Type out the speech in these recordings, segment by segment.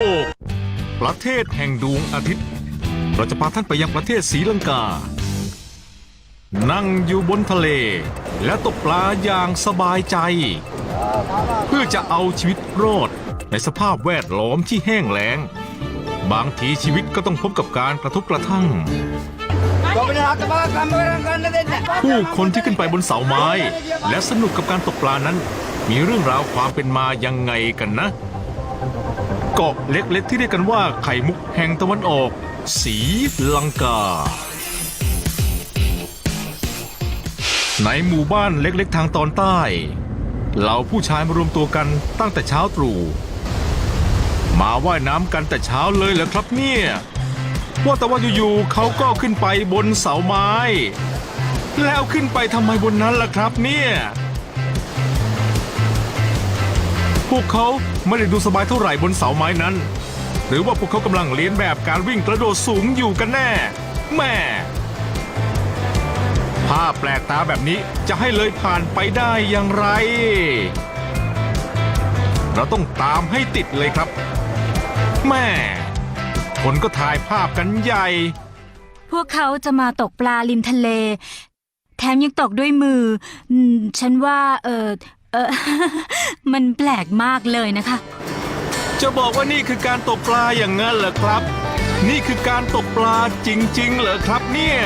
โลกประเทศแห่งดวงอาทิตย์ เราจะพาท่านไปยังประเทศศรีลังกา นั่งอยู่บนทะเล และตกปลาอย่างสบายใจ เพื่อจะเอาชีวิตรอดในสภาพแวดล้อมที่แห้งแล้ง บางทีชีวิตก็ต้องพบกับการกระทบกระทั่ง ผู้คนที่ขึ้นไปบนเสาไม้ และสนุกกับการตกปลานั้น มีเรื่องราวความเป็นมายังไงกันนะ เกาะเล็กๆ ที่เรียกกันว่าไข่มุกแห่งตะวันออกสีลังกา ในหมู่บ้านเล็กๆ ทางตอนใต้เหล่าผู้ชายมารวมตัวกันตั้งแต่เช้าตรู่มาว่ายน้ำกันแต่เช้าเลยเหรอครับเนี่ยว่าแต่ว่าอยู่ๆเขาก็ขึ้นไปบนเสาไม้ แล้วขึ้นไปทำไมบนนั้นล่ะครับเนี่ย พวกเขาไม่ได้ดูสบายเท่าไหร่บนเสาไม้นั้น หรือว่าพวกเขากำลังเลียนแบบการวิ่งกระโดดสูงอยู่กันแน่ แม่ภาพแปลกตาแบบนี้จะให้เลยผ่านไปได้อย่างไร เราต้องตามให้ติดเลยครับ แม่คนก็ถ่ายภาพกันใหญ่ พวกเขาจะมาตกปลาริมทะเล แถมยังตกด้วยมือ ฉันว่าเออ เออ มันแปลกมากเลยนะคะ จะบอกว่านี่คือการตกปลาอย่างนั้นเหรอครับ นี่คือการตกปลาจริง ๆ เหรอครับเนี่ย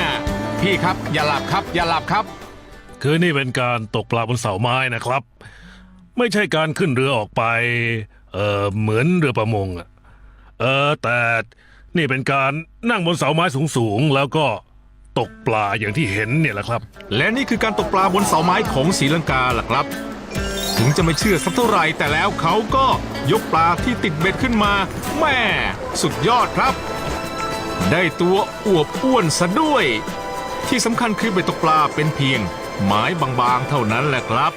พี่ครับอย่าหลับครับอย่าหลับครับ คือนี่เป็นการตกปลาบนเสาไม้นะครับ ไม่ใช่การขึ้นเรือออกไป เออเหมือนเรือประมงอะเออแต่นี่เป็นการนั่งบนเสาไม้สูงๆแล้วก็ตกปลาอย่างที่เห็นเนี่ยแหละครับ และนี่คือการตกปลาบนเสาไม้ของศรีลังกาล่ะครับ ถึงจะไม่เชื่อสักเท่าไหร่แต่แล้วเขาก็ยกปลาที่ติดเบ็ดขึ้นมา แม่สุดยอดครับ ได้ตัวอวบอ้วนซะด้วย ที่สำคัญคือเบ็ดตกปลาเป็นเพียงไม้บางๆเท่านั้นแหละครับ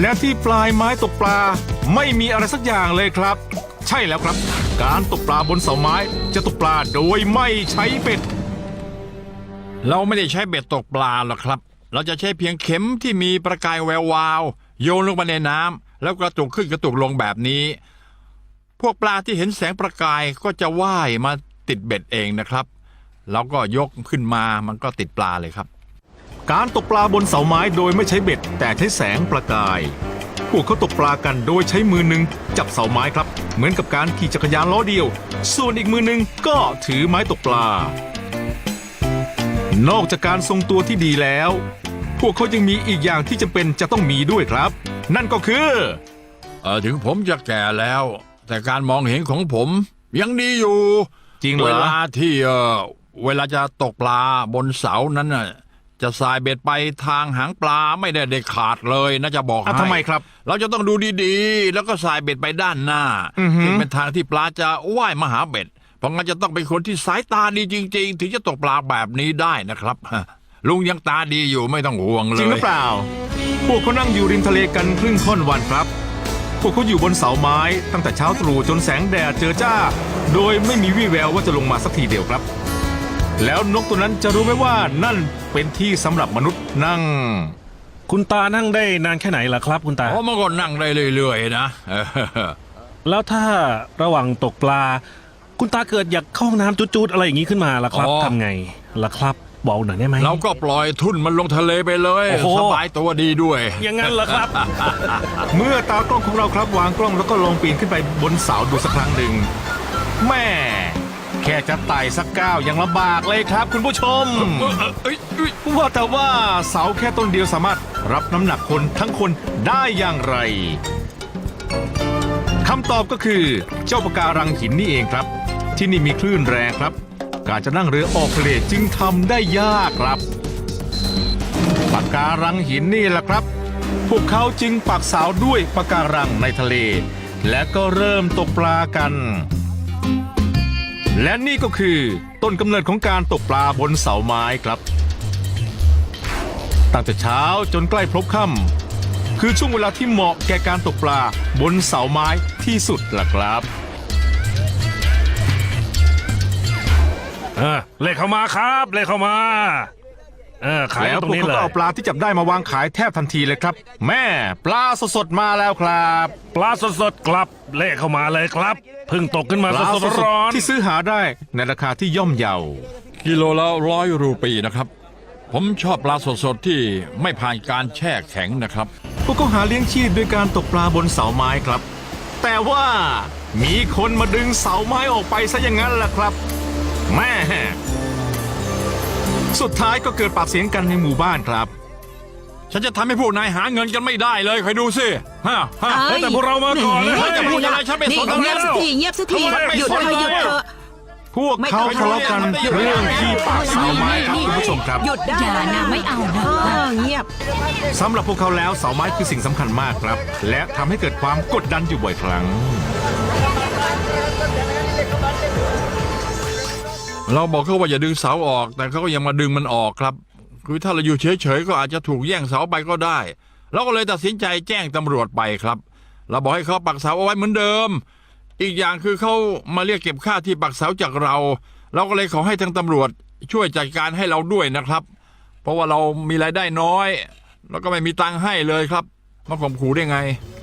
และที่ปลายไม้ตกปลาไม่มีอะไรสักอย่างเลยครับ ใช่แล้วครับ การตกปลาบนเสาไม้จะตกปลาโดยไม่ใช้เบ็ด เราไม่ได้ใช้เบ็ดตกปลาหรอกครับ เราจะใช้เพียงเข็มที่มีประกายแวววาว โยนลงไปในน้ำแล้วกระตุกขึ้นกระตุกลงแบบนี้ พวกปลาที่เห็นแสงประกายก็จะว่ายมาติดเบ็ดเองนะครับ แล้วก็ยกขึ้นมามันก็ติดปลาเลยครับ การตกปลาบนเสาไม้โดยไม่ใช้เบ็ด แต่ใช้แสงประกายพวกเขาตกปลากันโดยใช้มือหนึ่งจับเสาไม้ครับ เหมือนกับการขี่จักรยานล้อเดียว ส่วนอีกมือหนึ่งก็ถือไม้ตกปลา นอกจากการทรงตัวที่ดีแล้ว พวกเขายังมีอีกอย่างที่จำเป็นจะต้องมีด้วยครับ นั่นก็คือ เออถึงผมจะแก่แล้ว แต่การมองเห็นของผมยังดีอยู่จริงเหรอ เวลาที่เออเวลาจะตกปลาบนเสานั้นน่ะจะสายเบ็ดไปทางหางปลาไม่ได้เด็ดขาดเลยนะจะบอกอะให้ ทำไมครับ เราจะต้องดูดีๆ แล้วก็สายเบ็ดไปด้านหน้าอือหือ ซึ่งเป็นทางที่ปลาจะว่ายมาหาเบ็ด เพราะงั้นจะต้องเป็นคนที่สายตาดีจริง ๆ ถึงจะตกปลาแบบนี้ได้นะครับ ลุงยังตาดีอยู่ไม่ต้องห่วงเลย จริงหรือเปล่า พวกเขานั่งอยู่ริมทะเลกันครึ่งค่อนวันครับ พวกเขาอยู่บนเสาไม้ตั้งแต่เช้าตรู่จนแสงแดดเจอจ้า โดยไม่มีวี่แววว่าจะลงมาสักทีเดียวครับ แล้วนกตัวนั้นจะรู้ไหมว่านั่นเป็นที่สำหรับมนุษย์นั่ง คุณตานั่งได้นานแค่ไหนล่ะครับ คุณตา เพราะมันก็นั่งได้เรื่อยๆนะ แล้วถ้าระหว่างตกปลา คุณตาเกิดอยากเข้าห้องน้ำจุดๆอะไรอย่างนี้ขึ้นมาล่ะครับอ๋อ ทำไงล่ะครับบอกหน่อยได้ไหม เราก็ปล่อยทุ่นมันลงทะเลไปเลย โอ้โห สบายตัวดีด้วย อย่างนั้นเหรอครับ เมื่อตากล้องของเราครับวางกล้องแล้วก็ลองปีนขึ้นไปบนเสาดูสักครั้งหนึ่งแม่แค่จะไต่สักก้าวยังลำบากเลยครับคุณผู้ชมเอ้ยเอ้ยว่าแต่ว่าเสาแค่ต้นเดียวสามารถรับน้ำหนักคนทั้งคนได้อย่างไรคำตอบก็คือเจ้าปะการังหินนี่เองครับ ที่นี่มีคลื่นแรงครับ การจะนั่งเรือออกทะเลจึงทำได้ยากครับปะการังหินนี่แหละครับ พวกเขาจึงปักเสาด้วยปะการังในทะเล และก็เริ่มตกปลากัน และนี่ก็คือต้นกำเนิดของการตกปลาบนเสาไม้ครับ ตั้งแต่เช้าจนใกล้พลบค่ำคือช่วงเวลาที่เหมาะแก่การตกปลาบนเสาไม้ที่สุดล่ะครับ เออเลขเข้ามาครับ เลขเข้ามา เออขายแล้วตรพงวกนี้เขาเลก็ยเอาปลาที่จับได้มาวางขายแทบทันทีเลยครับ แม่ปลาสดๆมาแล้วครับปลาสดๆกลับ เลขเข้ามาเลยครับเพิ่งตกขึ้นมาปลาสสดดๆร้อนๆที่ซื้อหาได้ในราคาที่ย่อมเยา กิโลละร้อยรูปีนะครับ ผมชอบปลาสดๆที่ไม่ผ่านการแช่แข็งนะครับ พวกเขาหาเลี้ยงชีพด้วยการตกปลาบนเสาไม้ครับ แต่ว่ามีคนมาดึงเสาไม้ออกไปซะอย่างนั้นแหละครับ แม่สุดท้ายก็เกิดปากเสียงกันในหมู่บ้านครับ ฉันจะทำให้พวกนายหาเงินกันไม่ได้เลยคอยดูสิฮะฮะเฮ้ยแต่พวกเรามาก่อนนะเฮ้ยจะพูดอะไรฉันไม่สนเงียบสักทีเงียบสักทีทำไมหยุดไม่สนเถอะหยุดเลยเถอะ พวกเขาทะเลาะกันเรื่องที่ปากเสาไม้ครับคุณผู้ชมครับหยุดได้อย่านะไม่เอานะ เออเงียบ สำหรับพวกเขาแล้วเสาไม้คือสิ่งสำคัญมากครับ และทำให้เกิดความกดดันอยู่บ่อยครั้ง เราบอกเขาว่าอย่าดึงเสาออก แต่เขาก็ยังมาดึงมันออกครับคือถ้าเราอยู่เฉยๆก็อาจจะถูกแย่งเสาไปก็ได้เราก็เลยตัดสินใจแจ้งตำรวจไปครับ เราบอกให้เขาปักเสาเอาไว้เหมือนเดิม อีกอย่างคือเขามาเรียกเก็บค่าที่ปักเสาจากเรา เราก็เลยขอให้ทางตำรวจช่วยจัดการให้เราด้วยนะครับ เพราะว่าเรามีรายได้น้อย แล้วก็ไม่มีตังค์ให้เลยครับมาข่มขู่ได้ไง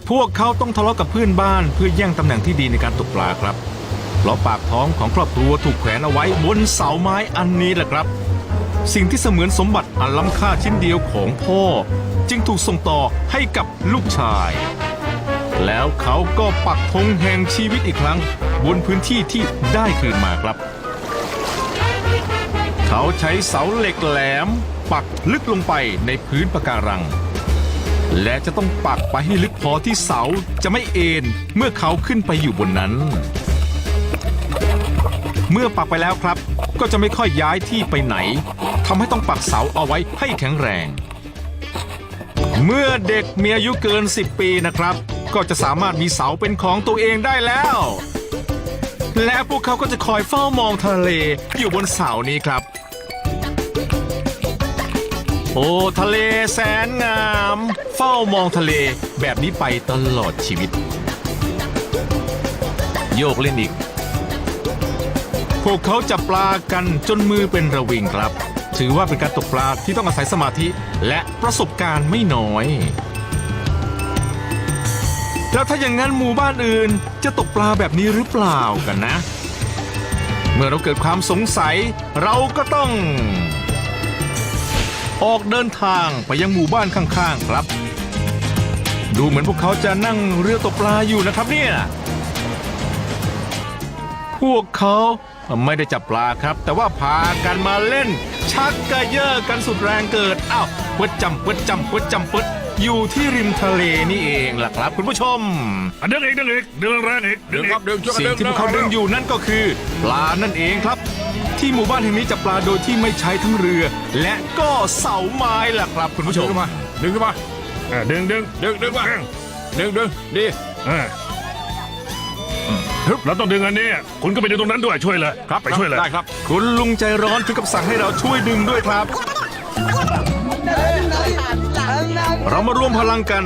พวกเขาต้องทะเลาะกับเพื่อนบ้านเพื่อแย่งตำแหน่งที่ดีในการตกปลาครับ เพราะปากท้องของครอบครัวถูกแขวนเอาไว้บนเสาไม้อันนี้แหละครับ สิ่งที่เสมือนสมบัติอันล้ำค่าชิ้นเดียวของพ่อ จึงถูกส่งต่อให้กับลูกชาย แล้วเขาก็ปักธงแห่งชีวิตอีกครั้ง บนพื้นที่ที่ได้คืนมาครับ เขาใช้เสาเหล็กแหลม ปักลึกลงไปในพื้นปะการังและจะต้องปักไปให้ลึกพอที่เสาจะไม่เอ็นเมื่อเขาขึ้นไปอยู่บนนั้น เมื่อปักไปแล้วครับ ก็จะไม่ค่อยย้ายที่ไปไหนทำให้ต้องปักเสาเอาไว้ให้แข็งแรง เมื่อเด็กมีอายุเกิน 10 ปีนะครับ ก็จะสามารถมีเสาเป็นของตัวเองได้แล้ว และพวกเขาก็จะคอยเฝ้ามองทะเลอยู่บนเสานี้ครับ โอ้ทะเลแสนงาม เฝ้ามองทะเลแบบนี้ไปตลอดชีวิต โยกเล่นอีก กเขาจับปลากันจนมือเป็นระวิงครับ ถือว่าเป็นการตกปลาที่ต้องอาศัยสมาธิและประสบการณ์ไม่น้อย แล้วถ้าอย่างนั้นหมู่บ้านอื่นจะตกปลาแบบนี้หรือเปล่ากันนะ เมื่อเราเกิดความสงสัยเราก็ต้อง ออกเดินทางไปยังหมู่บ้านข้างๆครับ ดูเหมือนพวกเขาจะนั่งเรือตกปลาอยู่นะครับเนี่ยพวกเขา ไม่ได้จับปลาครับ แต่ว่าพากันมาเล่น ชักกระเยอะกันสุดแรงเกิดอ้าวเปิดจำเปิดจำเปิดจำเปิดอยู่ที่ริมทะเลนี่เองล่ะครับคุณผู้ชมอะดึงอีกดึงอีกดึงแรงอีกดึงครับดึงช่วยกันสิ่ดึงงที่พวกเขาดึงอยู่นั่นก็คือปลานั่นเองครับ ที่หมู่บ้านแห่งนี้จับปลาโดยที่ไม่ใช้ทั้งเรือ และก็เสาไม้ล่ะครับคุณผู้ชดึงมขึ้นมาดึงขึ้นมาอะดึงดึงดึงดึงมาดึงดึงดีอะ เราต้องดึงอันนี้ คุณก็ไปดึงตรงนั้นด้วยช่วยเลยครับไปช่วยเลย ได้ครับ คุณลุงใจร้อนถึงกับสั่งให้เราช่วยดึงด้วยครับ เรามารวมพลังกัน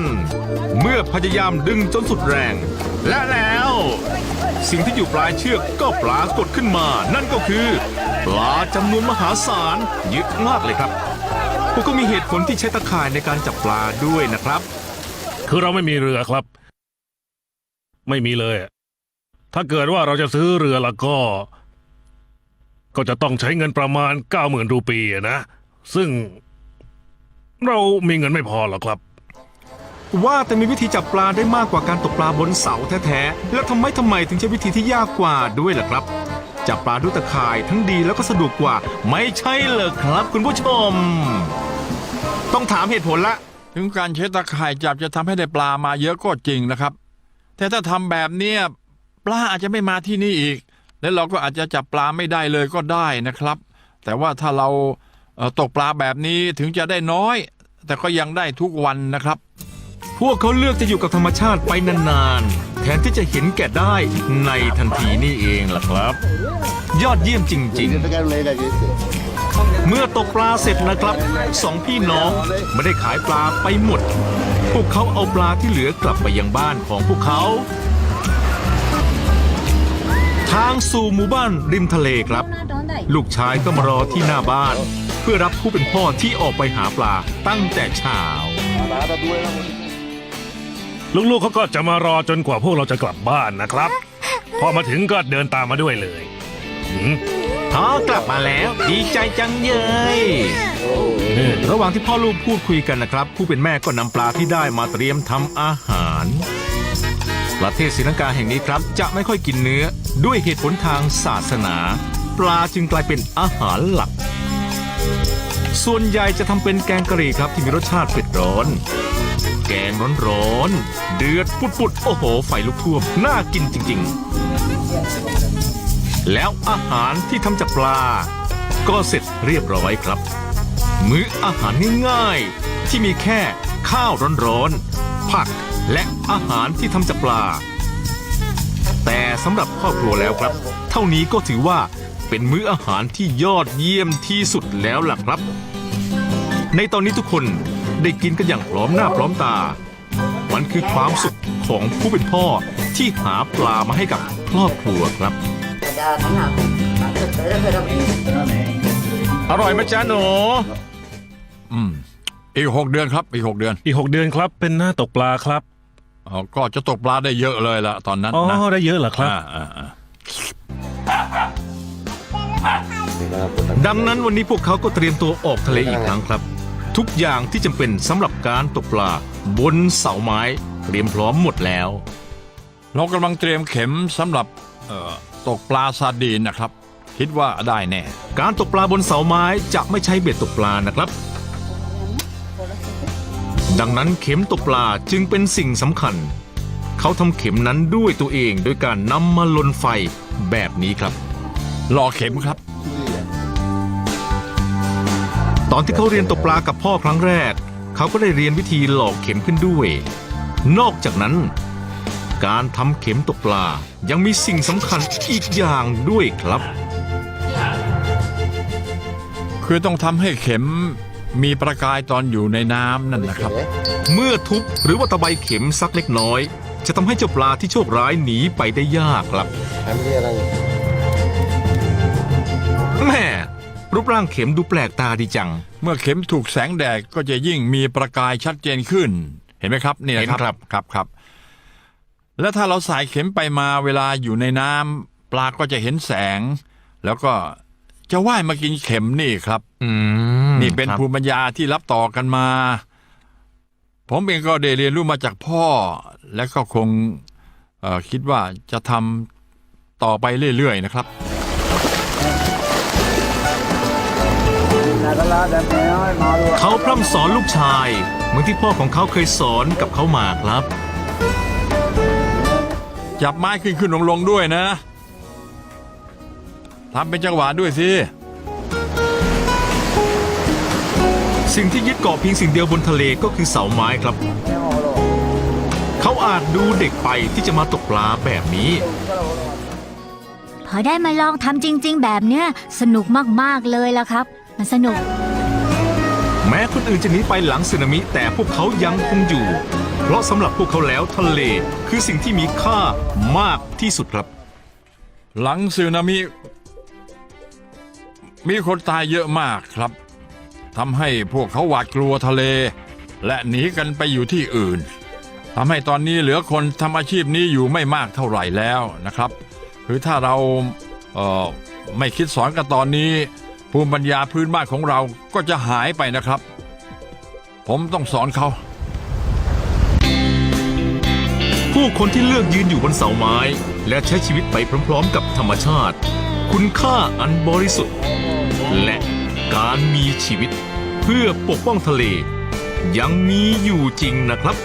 เมื่อพยายามดึงจนสุดแรง และแล้ว สิ่งที่อยู่ปลายเชือกก็ปรากฏขึ้นมา นั่นก็คือ ปลาจำนวนมหาศาลเยอะมากเลยครับพวกก็มีเหตุผลที่ใช้ตะข่ายในการจับปลาด้วยนะครับ คือเราไม่มีเรือครับ ไม่มีเลยอะ ถ้าเกิดว่าเราจะซื้อเรือแล้วก็ ก็จะต้องใช้เงินประมาณเก้าหมื่นรูปีอะนะ ซึ่ง เรามีเงินไม่พอหรอกครับ ว่าแต่มีวิธีจับปลาได้มากกว่าการตกปลาบนเสาแท้ๆ แล้วทำไมทำไมถึงใช้วิธีที่ยากกว่าด้วยล่ะครับ จับปลาด้วยตะข่ายทั้งดีแล้วก็สะดวกกว่า ไม่ใช่เหรอครับ คุณผู้ชม ต้องถามเหตุผลละ ถึงการใช้ตะข่ายจับจะทำให้ได้ปลามาเยอะก็จริงนะครับ แต่ถ้าทำแบบเนี้ย ปลาอาจจะไม่มาที่นี่อีก และเราก็อาจจะจับปลาไม่ได้เลยก็ได้นะครับ แต่ว่าถ้าเราตกปลาแบบนี้ถึงจะได้น้อย แต่ก็ยังได้ทุกวันนะครับ พวกเขาเลือกจะอยู่กับธรรมชาติไปนานๆ แทนที่จะเห็นแก่ได้ในทันทีนี่เองล่ะครับ ยอดเยี่ยมจริง ๆ เมื่อตกปลาเสร็จนะครับสองพี่น้องไม่ได้ขายปลาไปหมด พวกเขาเอาปลาที่เหลือกลับไปยังบ้านของพวกเขา ทางสู่หมู่บ้านริมทะเลครับ ลูกชายก็มารอที่หน้าบ้าน เพื่อรับผู้เป็นพ่อที่ออกไปหาปลาตั้งแต่เช้า ลูกๆเขาก็จะมารอจนกว่าพวกเราจะกลับบ้านนะครับ พอมาถึงก็เดินตามมาด้วยเลยหืมพ่อกลับมาแล้ว ดีใจจังเยยระหว่างที่พ่อลูกพูดคุยกันนะครับ ผู้เป็นแม่ก็นำปลาที่ได้มาเตรียมทำอาหาร ประเทศศรีลังกาแห่งนี้ครับ จะไม่ค่อยกินเนื้อด้วยเหตุผลทางศาสนา ปลาจึงกลายเป็นอาหารหลัก ส่วนใหญ่จะทำเป็นแกงกะหรี่ครับที่มีรสชาติเผ็ดร้อน แกงร้อนๆเดือดปุดๆโอ้โห ไฟลุกท่วมน่ากินจริง ๆ แล้วอาหารที่ทำจากปลา ก็เสร็จเรียบร้อยครับ มื้ออาหารง่ายๆที่มีแค่ข้าวร้อนๆผัก อาหารที่ทำจากปลา แต่สำหรับครอบครัวแล้วครับ เท่านี้ก็ถือว่าเป็นมื้ออาหารที่ยอดเยี่ยมที่สุดแล้วล่ะครับ ในตอนนี้ทุกคนได้กินกันอย่างพร้อมหน้าพร้อมตา มันคือความสุขของผู้เป็นพ่อที่หาปลามาให้กับครอบครัวครับ อร่อยไหมจ๊ะหนู อืม อีกหกเดือนครับ อีกหกเดือน อีกหกเดือนครับเป็นหน้าตกปลาครับ อ๋อก็จะตกปลาได้เยอะเลยละตอนนั้นอ๋อนะได้เยอะเหรอครับ อ่าอ่าอ่าดังนั้นวันนี้พวกเขาก็เตรียมตัวออกทะเลอีกครั้งครับ ทุกอย่างที่จำเป็นสำหรับการตกปลาบนเสาไม้เตรียมพร้อมหมดแล้วเรากำลังเตรียมเข็มสำหรับเอ่อตกปลาซาร์ดีนนะครับ คิดว่าได้แน่ การตกปลาบนเสาไม้จะไม่ใช้เบ็ดตกปลานะครับ ดังนั้นเข็มตกปลาจึงเป็นสิ่งสำคัญ เขาทำเข็มนั้นด้วยตัวเองโดยการนำมาลนไฟแบบนี้ครับ รอเข็มครับ ตอนที่เขาเรียนตกปลากับพ่อครั้งแรก เขาก็ได้เรียนวิธีหลอกเข็มขึ้นด้วย นอกจากนั้น การทำเข็มตกปลายังมีสิ่งสำคัญอีกอย่างด้วยครับ คือต้องทำให้เข็ม มีประกายตอนอยู่ในน้ำนั่นนะครับ เมื่อทุบหรือว่าตะไบเข็มสักเล็กน้อย จะทำให้เจ้าปลาที่โชคร้ายหนีไปได้ยากครับแม่รูปร่างเข็มดูแปลกตาดีจัง เมื่อเข็มถูกแสงแดดก็จะยิ่งมีประกายชัดเจนขึ้น เห็นไหมครับนี่นะเห็นครับครับครับ แล้วถ้าเราสายเข็มไปมาเวลาอยู่ในน้ำปลาก็จะเห็นแสง แล้วก็ จะว่ายมากินเข็มนี่ครับ อืมนี่เป็นครับภูมิปัญญาที่รับต่อกันมา ผมเองก็ได้เรียนรู้มาจากพ่อ และก็คงเอ่อคิดว่าจะทำต่อไปเรื่อยๆนะครับ เขาพร่ำสอนลูกชาย เหมือนที่พ่อของเขาเคยสอนกับเขามาครับ จับไม้ขึ้นขึ้นลงลงๆด้วยนะ ทำเป็นจังหวะด้วยสิ สิ่งที่ยึดเกาะเพียงสิ่งเดียวบนทะเลก็คือเสาไม้ครับ เขาอาจดูเด็กไปที่จะมาตกปลาแบบนี้ พอได้มาลองทำจริง ๆ แบบเนี้ยสนุกมากๆเลยล่ะครับ มันสนุก แม้คนอื่นจะหนีไปหลังสึนามิแต่พวกเขายังคงอยู่ เพราะสำหรับพวกเขาแล้วทะเลคือสิ่งที่มีค่ามากที่สุดครับ หลังสึนามิ มีคนตายเยอะมากครับทำให้พวกเขาหวาดกลัวทะเล และหนีกันไปอยู่ที่อื่นทำให้ตอนนี้เหลือคนทำอาชีพนี้อยู่ไม่มากเท่าไหร่แล้วนะครับคือถ้าเราเออไม่คิดสอนกันตอนนี้ ภูมิปัญญาพื้นบ้านของเราก็จะหายไปนะครับ ผมต้องสอนเขา ผู้คนที่เลือกยืนอยู่บนเสาไม้ และใช้ชีวิตไปพร้อม ๆ กับธรรมชาติ คุณค่าอันบริสุทธิ์ และการมีชีวิตเพื่อปกป้องทะเล ยังมีอยู่จริงนะครับ